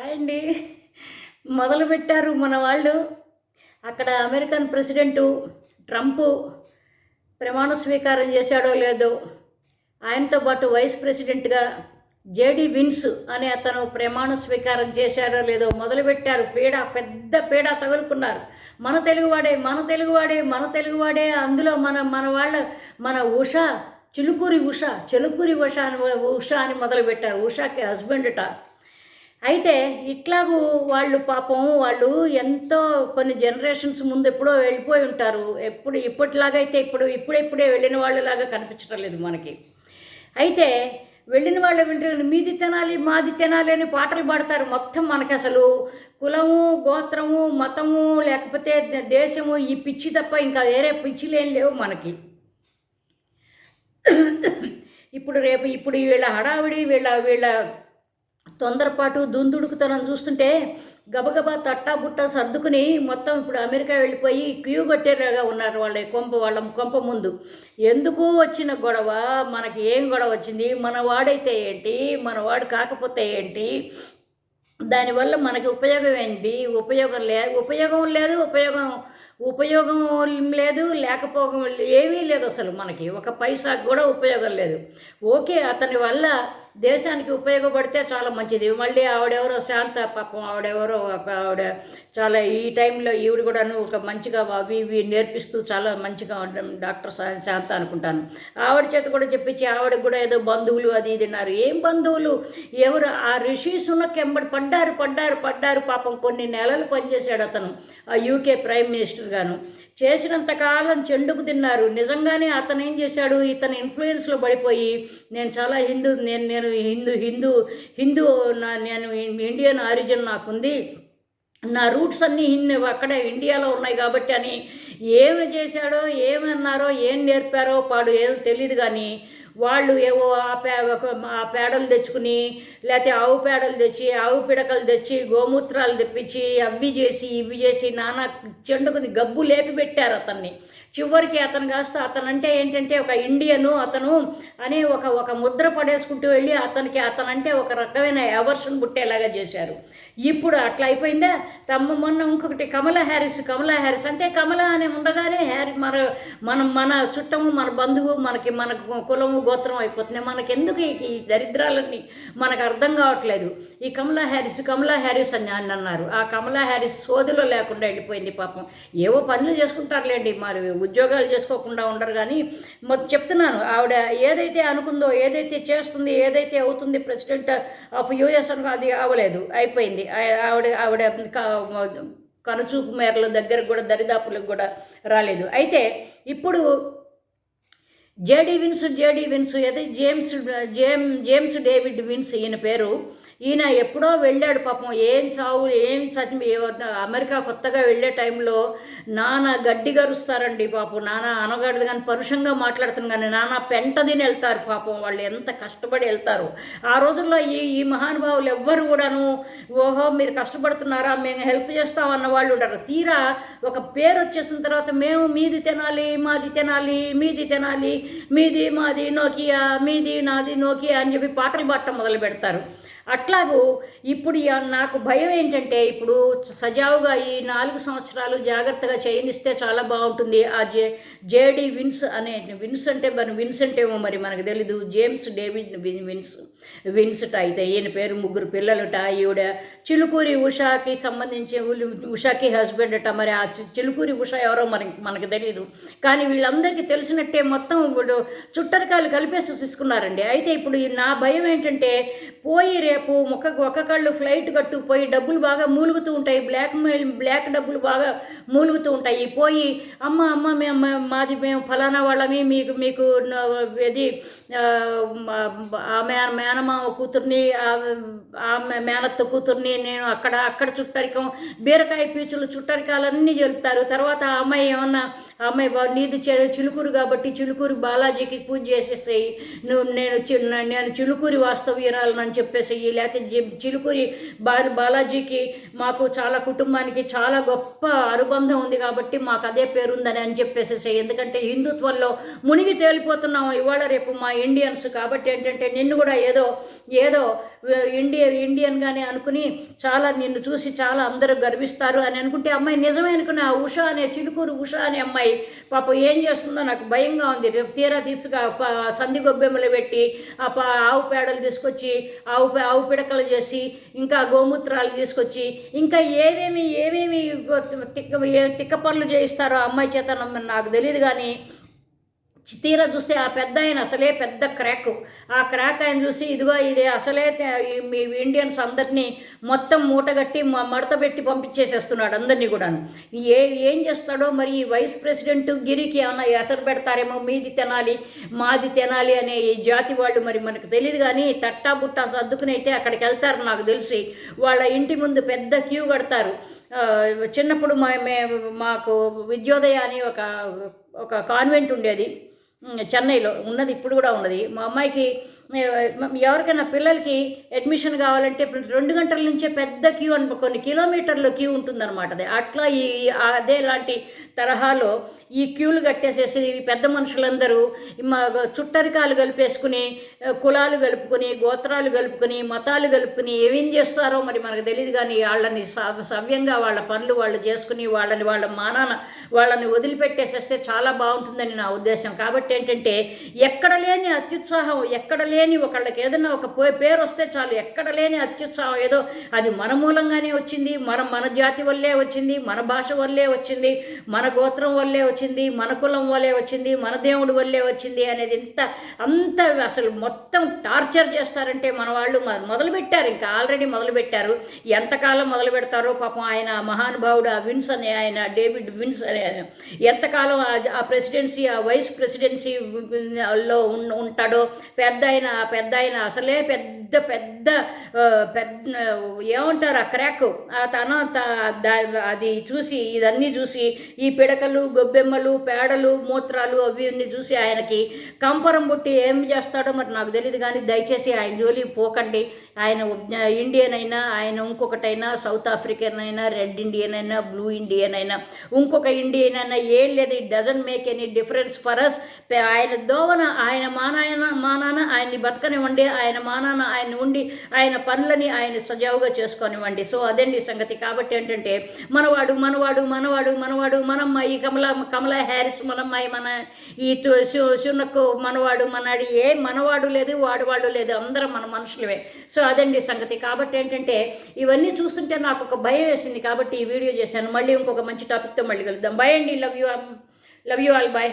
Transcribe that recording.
Hi అండి. మొదలుపెట్టారు మన వాళ్ళు. అక్కడ అమెరికన్ ప్రెసిడెంటు ట్రంప్ ప్రమాణ స్వీకారం చేశాడో లేదో ఆయనతో పాటు వైస్ ప్రెసిడెంట్గా జేడి విన్స్ అనే అతను ప్రమాణ స్వీకారం చేశారో లేదో మొదలుపెట్టారు పీడ పెద్ద పీడ తగులుకున్నారు. మన తెలుగువాడే మన తెలుగువాడే మన తెలుగువాడే. అందులో మన మన వాళ్ళ మన ఉష చిలుకూరి ఉష చిలుకూరి ఉష అని ఉష అని మొదలుపెట్టారు ఉషాకి హస్బెండ్ట అయితే ఇట్లాగూ వాళ్ళు పాపం వాళ్ళు ఎంతో కొన్ని జనరేషన్స్ ముందు ఎప్పుడో వెళ్ళిపోయి ఉంటారు. ఎప్పుడు ఇప్పటిలాగైతే ఇప్పుడు ఇప్పుడెప్పుడే వెళ్ళిన వాళ్ళలాగా కనిపించడం లేదు మనకి. అయితే వెళ్ళిన వాళ్ళు వింటారు మీది తినాలి మాది తినాలి అని పాటలు పాడతారు. మొత్తం మనకి అసలు కులము గోత్రము మతము లేకపోతే దేశము ఈ పిచ్చి తప్ప ఇంకా వేరే పిచ్చిలేం లేవు మనకి. ఇప్పుడు రేపు ఇప్పుడు వీళ్ళ హడావిడి వీళ్ళ వీళ్ళ తొందరపాటు దుందుడుకుతనం చూస్తుంటే గబగబా తట్టా బుట్ట సర్దుకుని మొత్తం ఇప్పుడు అమెరికా వెళ్ళిపోయి క్యూ కొట్టేలాగా ఉన్నారు వాళ్ళ కొంప వాళ్ళ కొంప ముందు. ఎందుకు వచ్చిన గొడవ? మనకి ఏం గొడవ వచ్చింది? మన వాడైతే ఏంటి? మన వాడు కాకపోతే ఏంటి? దానివల్ల మనకి ఉపయోగం ఏంటి? ఉపయోగం లే ఉపయోగం లేదు ఉపయోగం ఉపయోగం లేదు లేకపోవడం ఏమీ లేదు అసలు మనకి. ఒక పైసాకు కూడా ఉపయోగం లేదు. ఓకే అతని వల్ల దేశానికి ఉపయోగపడితే చాలా మంచిది. మళ్ళీ ఆవిడెవరో శాంత పాపం ఆవిడెవరో ఒక ఆవిడ చాలా ఈ టైంలో ఈవిడ కూడాను ఒక మంచిగా అవి ఇవి నేర్పిస్తూ చాలా మంచిగా డాక్టర్ శాంత అనుకుంటాను. ఆవిడ చేత కూడా చెప్పించి ఆవిడకి కూడా ఏదో బంధువులు అది ఇది అన్నారు. ఏం బంధువులు? ఎవరు? ఆ రిషీసున కెంబడి పడ్డారు పడ్డారు పడ్డారు పాపం. కొన్ని నెలలు పనిచేశాడు అతను. ఆ యూకే ప్రైమ్ మినిస్టర్ గాను చేసినంత కాలం చెండుకు తిన్నారు. నిజంగానే అతను ఏం చేశాడు? ఇతని ఇన్ఫ్లుయెన్స్లో పడిపోయి నేను చాలా హిందూ నేను నేను హిందూ హిందూ హిందూ నా నేను ఇండియన్ ఆరిజిన్ నాకుంది. నా రూట్స్ అన్నీ హిందీ అక్కడే ఇండియాలో ఉన్నాయి కాబట్టి అని ఏమి చేశాడో ఏమన్నారో ఏం నేర్పారో పాడు ఏదో తెలియదు కానీ వాళ్ళు ఏవో ఆ పే ఒక- ఆ పేడలు తెచ్చుకుని లేకపోతే ఆవు పేడలు తెచ్చి ఆవు పిడకలు తెచ్చి గోమూత్రాలు తెప్పించి అవి చేసి ఇవి చేసి నానా చెండుకుని గబ్బు లేపి పెట్టారు అతన్ని. చివరికి అతను కాస్త అతను అంటే ఏంటంటే ఒక ఇండియను అతను అనే ఒక ఒక ముద్ర పడేసుకుంటూ వెళ్ళి అతనికి అతనంటే ఒక రకమైన ఎవర్షన్ పుట్టేలాగా చేశారు. ఇప్పుడు అట్లా అయిపోయిందా? తమ్మ మొన్న ఇంకొకటి కమలా హ్యారిస్ కమలా హ్యారిస్ అంటే కమల అని ఉండగానే హ్యారీ మన మనం మన చుట్టము మన బంధువు మనకి మన కులము గోత్రం అయిపోతున్నాయి. మనకి ఎందుకు ఈ- దరిద్రాలన్నీ? మనకు అర్థం కావట్లేదు. ఈ కమలా హ్యారిస్ కమలా హ్యారిస్ అని అని అన్నారు. ఆ కమలా హ్యారిస్ సోదిలో లేకుండా వెళ్ళిపోయింది పాపం. ఏవో పనులు చేసుకుంటారులేండి. మరి ఉద్యోగాలు చేసుకోకుండా ఉండరు కానీ మొత్తం చెప్తున్నాను ఆవిడ ఏదైతే అనుకుందో ఏదైతే చేస్తుంది ఏదైతే అవుతుంది ప్రెసిడెంట్ ఆఫ్ యూఎస్ అనుకో అది అవ్వలేదు. అయిపోయింది. ఆవిడ ఆవిడ కనుచూపు మేరల దగ్గరకు కూడా దరిదాపులకు కూడా రాలేదు. అయితే ఇప్పుడు J D Vance J D Vance అదే James James James David Vance ఈయన పేరు. ఈయన ఎప్పుడో వెళ్ళాడు పాపం. ఏం చావు ఏం సత్యం అమెరికా కొత్తగా వెళ్ళే టైంలో నాన్న గడ్డి గరుస్తారండి పాపం. నాన్న అనగడదు కానీ పరుషంగా మాట్లాడుతుంది కానీ నాన్న పెంట తిని వెళ్తారు పాపం. వాళ్ళు ఎంత కష్టపడి వెళ్తారు. ఆ రోజుల్లో ఈ ఈ మహానుభావులు ఎవ్వరు కూడాను ఓహో మీరు కష్టపడుతున్నారా మేము హెల్ప్ చేస్తామన్న వాళ్ళు ఉంటారు తీరా ఒక పేరు వచ్చేసిన తర్వాత మేము మీది తినాలి మాది తినాలి మీది తినాలి మీది మాది నోకియా మీది నాది నోకియా అని చెప్పి పాటలు పాడటం మొదలు పెడతారు. అట్లాగూ ఇప్పుడు నాకు భయం ఏంటంటే ఇప్పుడు సజావుగా ఈ నాలుగు సంవత్సరాలు జాగ్రత్తగా చేయనిస్తే చాలా బాగుంటుంది. ఆ జే జేడి విన్స్ అనే విన్స్ అంటే మరి విన్సెంట్ ఏమో మరి మనకు తెలీదు. జేమ్స్ డేవిడ్ విన్స్ విన్స్ట అయితే ఈయన పేరు ముగ్గురు పిల్లలుట. ఈవిడ చిలుకూరి ఉషాకి సంబంధించి ఉషాకి హస్బెండ్ అట. మరి ఆ చిలుకూరి ఉష ఎవరో మనకి మనకు తెలియదు కానీ వీళ్ళందరికీ తెలిసినట్టే మొత్తం ఇప్పుడు చుట్టరికాయలు కలిపేసి తీసుకున్నారండి అయితే ఇప్పుడు నా భయం ఏంటంటే పోయి రేపు ఒక ఒక కళ్ళు ఫ్లైట్ కట్టు పోయి డబ్బులు బాగా మూలుగుతూ ఉంటాయి బ్లాక్ మెయిల్ బ్లాక్ డబ్బులు బాగా మూలుగుతూ ఉంటాయి. పోయి అమ్మ అమ్మ మేము మాది మేము ఫలానా వాళ్ళమి మీకు మీకు ఇది ఆమె మేనమామ కూతుర్ని ఆమె మేనత్త కూతుర్ని నేను అక్కడ అక్కడ చుట్టరికం బీరకాయ పీచులు చుట్టరికాలన్నీ చెప్తారు తర్వాత ఆ అమ్మాయి ఏమన్నా ఆ అమ్మాయి నీది చిలుకూరు కాబట్టి చిలుకూరు బాలాజీకి పూజ చేసేసేయి. నువ్వు నేను చి- నేను చిలుకూరి వాస్తవ్యురాలను అని చెప్పేసేయి. లేకపోతే చిలుకూరి బా బాలాజీకి మాకు చాలా కుటుంబానికి చాలా గొప్ప అనుబంధం ఉంది కాబట్టి మాకు అదే పేరుందని అని చెప్పేసేసేయి. ఎందుకంటే హిందుత్వంలో మునిగి తేలిపోతున్నాం ఇవాళ రేపు మా ఇండియన్స్ కాబట్టి ఏంటంటే నిన్ను కూడా ఏదో ఏదో ఇండియ ఇండియన్గానే అనుకుని చాలా నిన్ను చూసి చాలా అందరూ గర్విస్తారు అని అనుకుంటే అమ్మాయి నిజమే అనుకున్న. ఉషా ఉష అనే చిలుకూరు ఉష అనే అమ్మాయి పాప ఏం చేస్తుందో నాకు భయంగా ఉంది. రేపు తీరా దీపిక సంధి గొబ్బెమ్మలు పెట్టి ఆ ఆవు పేడలు తీసుకొచ్చి ఆవు పే- ఆవు పిడకలు చేసి ఇంకా గోమూత్రాలు తీసుకొచ్చి ఇంకా ఏమేమి ఏమేమి తిక్క తిక్క పనులు చేయిస్తారో అమ్మాయి చేత నాకు తెలియదు కానీ తీరా చూస్తే ఆ పెద్ద ఆయన అసలే పెద్ద క్రాక్ ఆ క్రాక్ ఆయన చూసి ఇదిగో ఇది అసలే మీ ఇండియన్స్ అందరినీ మొత్తం మూటగట్టి మ- మడత పెట్టి పంపించేసేస్తున్నాడు అందరినీ కూడా ఏ ఏం చేస్తాడో మరి ఈ వైస్ ప్రెసిడెంట్ గిరికి ఏమన్నా ఎసరు పెడతారేమో మీది తినాలి మాది తినాలి అనే ఈ జాతి వాళ్ళు మరి మనకు తెలియదు కానీ తట్టా బుట్టా సర్దుకుని అయితే అక్కడికి వెళ్తారు నాకు తెలిసి. వాళ్ళ ఇంటి ముందు పెద్ద క్యూ కడతారు. చిన్నప్పుడు మా మాకు విద్యోదయ అని ఒక ఒక కాన్వెంట్ ఉండేది. చెన్నైలో ఉన్నది ఇప్పుడు కూడా ఉన్నది. మా అమ్మాయికి ఎవరికైనా పిల్లలకి అడ్మిషన్ కావాలంటే రెండు గంటల నుంచే పెద్ద క్యూ అని కొన్ని కిలోమీటర్ల క్యూ ఉంటుందన్నమాట అది. అట్లా ఈ అదే లాంటి తరహాలో ఈ క్యూలు కట్టేసేసి పెద్ద మనుషులందరూ మా చుట్టరికాలు కలిపేసుకుని కులాలు కలుపుకొని గోత్రాలు కలుపుకొని మతాలు కలుపుకొని ఏమేం చేస్తారో మరి మనకు తెలియదు కానీ వాళ్ళని సవ్యంగా వాళ్ళ పనులు వాళ్ళు చేసుకుని వాళ్ళని వాళ్ళ మానాన వాళ్ళని వదిలిపెట్టేసేస్తే చాలా బాగుంటుందని నా ఉద్దేశం. కాబట్టి ఏంటంటే ఎక్కడ లేని అత్యుత్సాహం ఎక్కడ లేని ఒకళ్ళకి ఏదైనా ఒక పే- పేరు వస్తే చాలు. ఎక్కడ లేని అత్యుత్సాహం ఏదో అది మన మూలంగానే వచ్చింది మన మన జాతి వల్లే వచ్చింది మన భాష వల్లే వచ్చింది మన గోత్రం వల్లే వచ్చింది మన కులం వల్లే వచ్చింది మన దేవుడి వల్లే వచ్చింది అనేది ఇంత అంత అసలు మొత్తం టార్చర్ చేస్తారంటే మన వాళ్ళు మొదలుపెట్టారు. మొదలు పెట్టారు ఇంకా ఆల్రెడీ మొదలు పెట్టారు ఎంతకాలం మొదలు పెడతారో పాపం ఆయన మహానుభావుడు ఆ విన్స్ అనే ఆయన డేవిడ్ విన్స్ అనే ఆయన ఎంతకాలం ఆ- ప్రెసిడెన్సీ ఆ వైస్ ప్రెసిడెన్సీలో ఉంటాడో పెద్ద ఆయన ఆ పెద్ద ఆయన అసలే పెద్ద పెద్ద పెద్ద ఏమంటారు ఆ క్రాక్? ఆ తన త- అది చూసి ఇదన్నీ చూసి ఈ పిడకలు గొబ్బెమ్మలు పేడలు మూత్రాలు అవి అన్ని చూసి ఆయనకి కంపరం పుట్టి ఏం చేస్తాడో మరి నాకు తెలియదు కానీ దయచేసి ఆయన జోలి పోకండి. ఆయన ఇండియన్ అయినా ఆయన ఇంకొకటైనా సౌత్ ఆఫ్రికన్ అయినా రెడ్ ఇండియన్ అయినా బ్లూ ఇండియన్ అయినా ఇంకొక ఇండియన్ అయినా ఏం లేదు it doesn't make any difference for us. ఆయన దోవన ఆయన మానాయన మానాన ఆయన్ని బతకనివ్వండి ఆయన మానాన ఆయన ఉండి ఆయన పనులని ఆయన సజావుగా చేసుకోనివ్వండి. సో అదండి సంగతి. కాబట్టి ఏంటంటే మనవాడు మనవాడు మనవాడు మనవాడు మనమ్మాయి కమల కమల హ్యారిస్ మనమ్మాయి మన ఈ టు- సునక్కు మనవాడు మనవాడు ఏ మనవాడు లేదు వాడువాడు లేదు అందరం మన మనుషులవే సో అదండి సంగతి. కాబట్టి ఏంటంటే ఇవన్నీ చూస్తుంటే నాకు ఒక భయం వేసింది. కాబట్టి ఈ వీడియో చేశాను. మళ్ళీ ఇంకొక మంచి టాపిక్తో మళ్ళీ కలుద్దాం. బాయ్ అండి. Love you love you all bye